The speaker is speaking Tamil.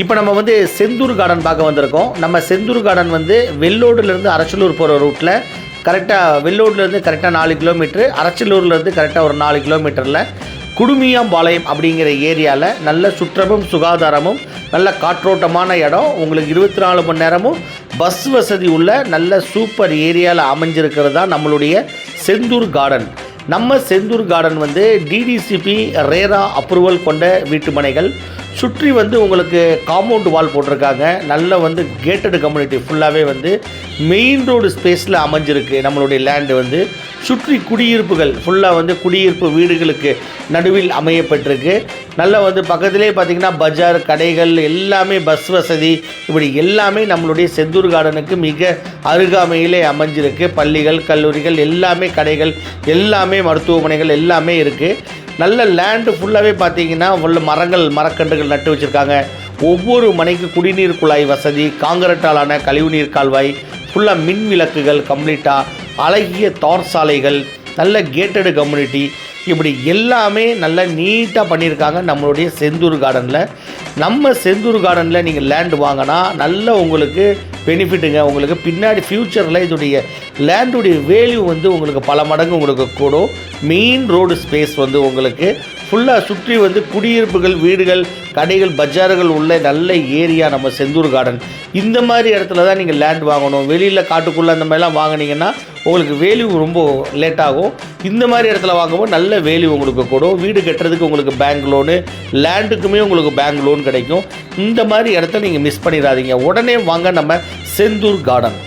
இப்போ நம்ம வந்து செந்தூர் கார்டன் பார்க்க வந்திருக்கோம். நம்ம செந்தூர் கார்டன் வந்து வெள்ளோடுலேருந்து அரச்சலூர் போகிற ரூட்டில் கரெக்டாக வெள்ளோடுலேருந்து கரெக்டாக நாலு கிலோமீட்ரு அரச்சலூர்லேருந்து கரெக்டாக ஒரு நாலு கிலோமீட்டரில் குடுமியாம்பாளையம் அப்படிங்கிற ஏரியாவில் நல்ல சுற்றமும் சுகாதாரமும் நல்ல காற்றோட்டமான இடம். உங்களுக்கு இருபத்தி நாலு மணி நேரமும் பஸ் வசதி உள்ள நல்ல சூப்பர் ஏரியாவில் அமைஞ்சிருக்கிறது தான் நம்மளுடைய செந்தூர் கார்டன் நம்ம செந்தூர் கார்டன் வந்து டிடிசிபி ரேரா அப்ரூவல் கொண்ட வீட்டு மனைகள். சுற்றி வந்து உங்களுக்கு காம்பவுண்ட் வால் போட்டிருக்காங்க. நல்ல வந்து கேட்டடு கம்யூனிட்டி ஃபுல்லாகவே வந்து மெயின் ரோடு ஸ்பேஸில் அமைஞ்சிருக்கு நம்மளுடைய லேண்டு வந்து. சுற்றி குடியிருப்புகள் ஃபுல்லாக வந்து குடியிருப்பு வீடுகளுக்கு நடுவில் அமையப்பட்டிருக்கு. நல்ல வந்து பக்கத்திலே பார்த்திங்கன்னா பஜார் கடைகள் எல்லாமே பஸ் வசதி. இப்படி எல்லாமே நம்மளுடைய செந்தூர் கார்டனுக்கு மிக அருகாமையிலே அமைஞ்சிருக்கு. பள்ளிகள் கல்லூரிகள் எல்லாமே கடைகள் எல்லாமே மருத்துவமனைகள் எல்லாமே இருக்குது நல்ல லேண்டு ஃபுல்லாகவே பார்த்தீங்கன்னா உள்ள மரங்கள் மரக்கன்றுகள் நட்டு வச்சுருக்காங்க. ஒவ்வொரு மனைக்கு குடிநீர் குழாய் வசதி காங்கிரட்டாலான கழிவுநீர் கால்வாய் ஃபுல்லாக மின் விளக்குகள் கம்ப்ளீட்டாக அழகிய தார் சாலைகள் நல்ல கேட்டடு கம்யூனிட்டி இப்படி எல்லாமே நல்லா நீட்டாக பண்ணியிருக்காங்க நம்மளுடைய செந்தூர் கார்டனில் நம்ம செந்தூர் கார்டனில் நீங்கள் லேண்டு வாங்கினா நல்ல உங்களுக்கு பெனிஃபிட்டுங்க உங்களுக்கு பின்னாடி ஃப்யூச்சரில் இதோடைய லேண்டுடைய வேல்யூ வந்து உங்களுக்கு பல மடங்கு உங்களுக்கு கூடும். மெயின் ரோடு ஸ்பேஸ் வந்து உங்களுக்கு ஃபுல்லாக சுற்றி வந்து குடியிருப்புகள் வீடுகள் கடைகள் பஜார்கள் உள்ள நல்ல ஏரியா நம்ம செந்தூர் கார்டன் இந்த மாதிரி இடத்துல தான் நீங்கள் லேண்ட் வாங்கணும். வெளியில் காட்டுக்குள்ளே அந்த மாதிரிலாம் வாங்குனீங்கன்னா உங்களுக்கு வேல்யூ ரொம்ப லேட் ஆகும். இந்த மாதிரி இடத்துல வாங்கும்போது நல்ல வேல்யூ உங்களுக்கு கூடும் வீடு கட்டுறதுக்கு உங்களுக்கு பேங்க் லோனு லேண்டுக்குமே உங்களுக்கு பேங்க் லோன் கிடைக்கும். இந்த மாதிரி இடத்த நீங்கள் மிஸ் பண்ணிடாதீங்க. உடனே வாங்க நம்ம செந்தூர் கார்டன்